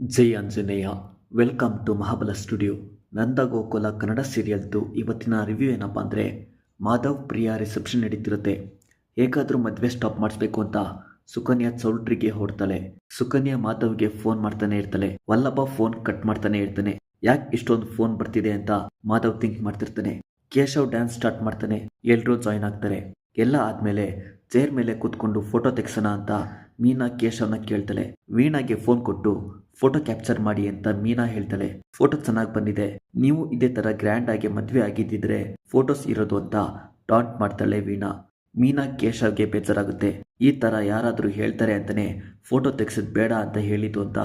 Jai Anjaneya. Welcome to Mahabala studio. Nanda Gokula Kannada ಸೀರಿಯಲ್ದು ಇವತ್ತಿನ review ಏನಪ್ಪ ಅಂದರೆ, Madhav Priya reception ನಡೀತಿರುತ್ತೆ. ಹೇಗಾದರೂ ಮದುವೆ ಸ್ಟಾಪ್ ಮಾಡಿಸ್ಬೇಕು ಅಂತ ಸುಕನ್ಯಾ ಚೌಲ್ಟ್ರಿಗೆ ಹೊಡ್ತಾಳೆ. ಸುಕನ್ಯಾ ಮಾಧವ್ಗೆ ಫೋನ್ ಮಾಡ್ತಾನೆ ಇರ್ತಾಳೆ. ವಲ್ಲಭ ಫೋನ್ ಕಟ್ ಮಾಡ್ತಾನೆ ಇರ್ತಾನೆ. ಯಾಕೆ ಇಷ್ಟೊಂದು ಫೋನ್ ಬರ್ತಿದೆ ಅಂತ ಮಾಧವ್ ಥಿಂಕ್ ಮಾಡ್ತಿರ್ತಾನೆ. ಕೇಶವ್ ಡ್ಯಾನ್ಸ್ ಸ್ಟಾರ್ಟ್ ಮಾಡ್ತಾನೆ. ಎಲ್ಲರೂ ಜಾಯ್ನ್ ಆಗ್ತಾರೆ. ಎಲ್ಲ ಆದಮೇಲೆ ಚೇರ್ ಮೇಲೆ ಕೂತ್ಕೊಂಡು ಫೋಟೋ ತೆಗ್ಸೋಣ ಅಂತ ಮೀನಾ ಕೇಶವ್ನ ಕೇಳ್ತಾಳೆ. ವೀಣಾಗೆ ಫೋನ್ ಕೊಟ್ಟು ಫೋಟೋ ಕ್ಯಾಪ್ಚರ್ ಮಾಡಿ ಅಂತ ಮೀನಾ ಹೇಳ್ತಾಳೆ. ಫೋಟೋ ಚೆನ್ನಾಗಿ ಬಂದಿದೆ. ನೀವು ಇದೇ ತರ ಗ್ರ್ಯಾಂಡ್ ಆಗಿ ಮದ್ವೆ ಆಗಿದ್ದಿದ್ರೆ ಫೋಟೋಸ್ ಇರೋದು ಅಂತ ಟಾಂಟ್ ಮಾಡ್ತಾಳೆ ವೀಣಾ. ಮೀನಾ ಕೇಶವ್ಗೆ ಬೇಜಾರಾಗುತ್ತೆ. ಈ ತರ ಯಾರಾದರೂ ಹೇಳ್ತಾರೆ ಅಂತಾನೆ ಫೋಟೋ ತೆಗ್ಸೋದು ಬೇಡ ಅಂತ ಹೇಳಿದ್ದು ಅಂತ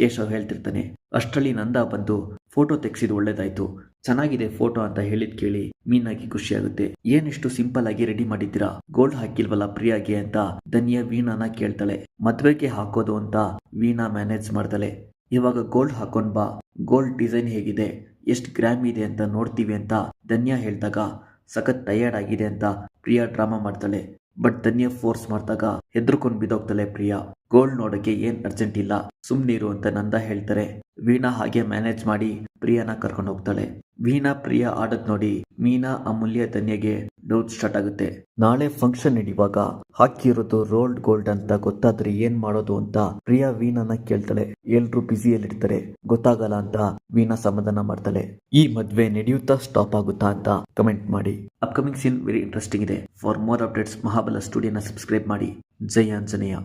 ಕೇಶವ್ ಹೇಳ್ತಿರ್ತಾನೆ. ಅಷ್ಟರಲ್ಲಿ ನಂದ ಬಂದು ಫೋಟೋ ತೆಗೆಸಿದ ಒಳ್ಳೇದಾಯ್ತು. ಚೆನ್ನಾಗಿದೆ ಫೋಟೋ ಅಂತ ಹೇಳಿದ್ ಕೇಳಿ ಮೀನಾಗಿ ಖುಷಿಯಾಗುತ್ತೆ. ಏನಿಷ್ಟು ಸಿಂಪಲ್ ಆಗಿ ರೆಡಿ ಮಾಡಿದ್ದೀರಾ? ಗೋಲ್ಡ್ ಹಾಕಿಲ್ವಲ್ಲ ಪ್ರಿಯಾಗೆ ಅಂತ ಧನ್ಯ ವೀಣಾನ ಕೇಳ್ತಾಳೆ. ಮದ್ವೆಗೆ ಹಾಕೋದು ಅಂತ ವೀಣಾ ಮ್ಯಾನೇಜ್ ಮಾಡ್ತಾಳೆ. ಇವಾಗ ಗೋಲ್ಡ್ ಹಾಕೊಂಡ್ ಬಾ. ಗೋಲ್ಡ್ ಡಿಸೈನ್ ಹೇಗಿದೆ? ಎಷ್ಟು ಗ್ರಾಮ್ ಇದೆ ಅಂತ ನೋಡ್ತೀವಿ ಅಂತ ಧನ್ಯ ಹೇಳ್ದಾಗ ಸಖತ್ ಟಯರ್ಡ್ ಆಗಿದೆ ಅಂತ ಪ್ರಿಯಾ ಡ್ರಾಮಾ ಮಾಡ್ತಾಳೆ. ಬಟ್ ಧನ್ಯ ಫೋರ್ಸ್ ಮಾಡ್ದಾಗ ಹೆದರ್ಕೊಂಡು ಬಿದ್ದೋಗ್ತಾಳೆ ಪ್ರಿಯಾ. ಗೋಲ್ಡ್ ನೋಡಕ್ಕೆ ಏನ್ ಅರ್ಜೆಂಟ್ ಇಲ್ಲ. ಸುಮ್ನಿರು ಅಂತ ನಂದ ಹೇಳ್ತಾರೆ. ವೀಣಾ ಹಾಗೆ ಮ್ಯಾನೇಜ್ ಮಾಡಿ ಪ್ರಿಯಾನ ಕರ್ಕೊಂಡು ಹೋಗ್ತಾಳೆ. ವೀಣಾ ಪ್ರಿಯಾ ಆಡದ್ ನೋಡಿ ಮೀನಾ ಅಮೂಲ್ಯ ಧನ್ಯಗೆ ಡೌಟ್ ಸ್ಟಾರ್ಟ್ ಆಗುತ್ತೆ. ನಾಳೆ ಫಂಕ್ಷನ್ ನಡೆಯುವಾಗ ಹಾಕಿರೋದು ರೋಲ್ಡ್ ಗೋಲ್ಡ್ ಅಂತ ಗೊತ್ತಾದ್ರೆ ಏನ್ ಮಾಡೋದು ಅಂತ ಪ್ರಿಯಾ ವೀಣಾನ ಕೇಳ್ತಾಳೆ. ಎಲ್ರು ಬ್ಯುಸಿಯಲ್ಲಿರ್ತಾರೆ ಗೊತ್ತಾಗಲ್ಲ ಅಂತ ವೀಣಾ ಸಮಾಧಾನ ಮಾಡ್ತಾಳೆ. ಈ ಮದ್ವೆ ನಡೆಯುತ್ತಾ ಸ್ಟಾಪ್ ಆಗುತ್ತಾ ಅಂತ ಕಮೆಂಟ್ ಮಾಡಿ. ಅಪ್ಕಮಿಂಗ್ ಸೀನ್ ವೆರಿ ಇಂಟ್ರೆಸ್ಟಿಂಗ್ ಇದೆ. ಫಾರ್ ಮೋರ್ ಅಪ್ಡೇಟ್ಸ್ ಮಹಾಬಲ ಸ್ಟುಡಿಯೋನ ಸಬ್ಸ್ಕ್ರೈಬ್ ಮಾಡಿ. ಜಯ ಆಂಜನೇಯ.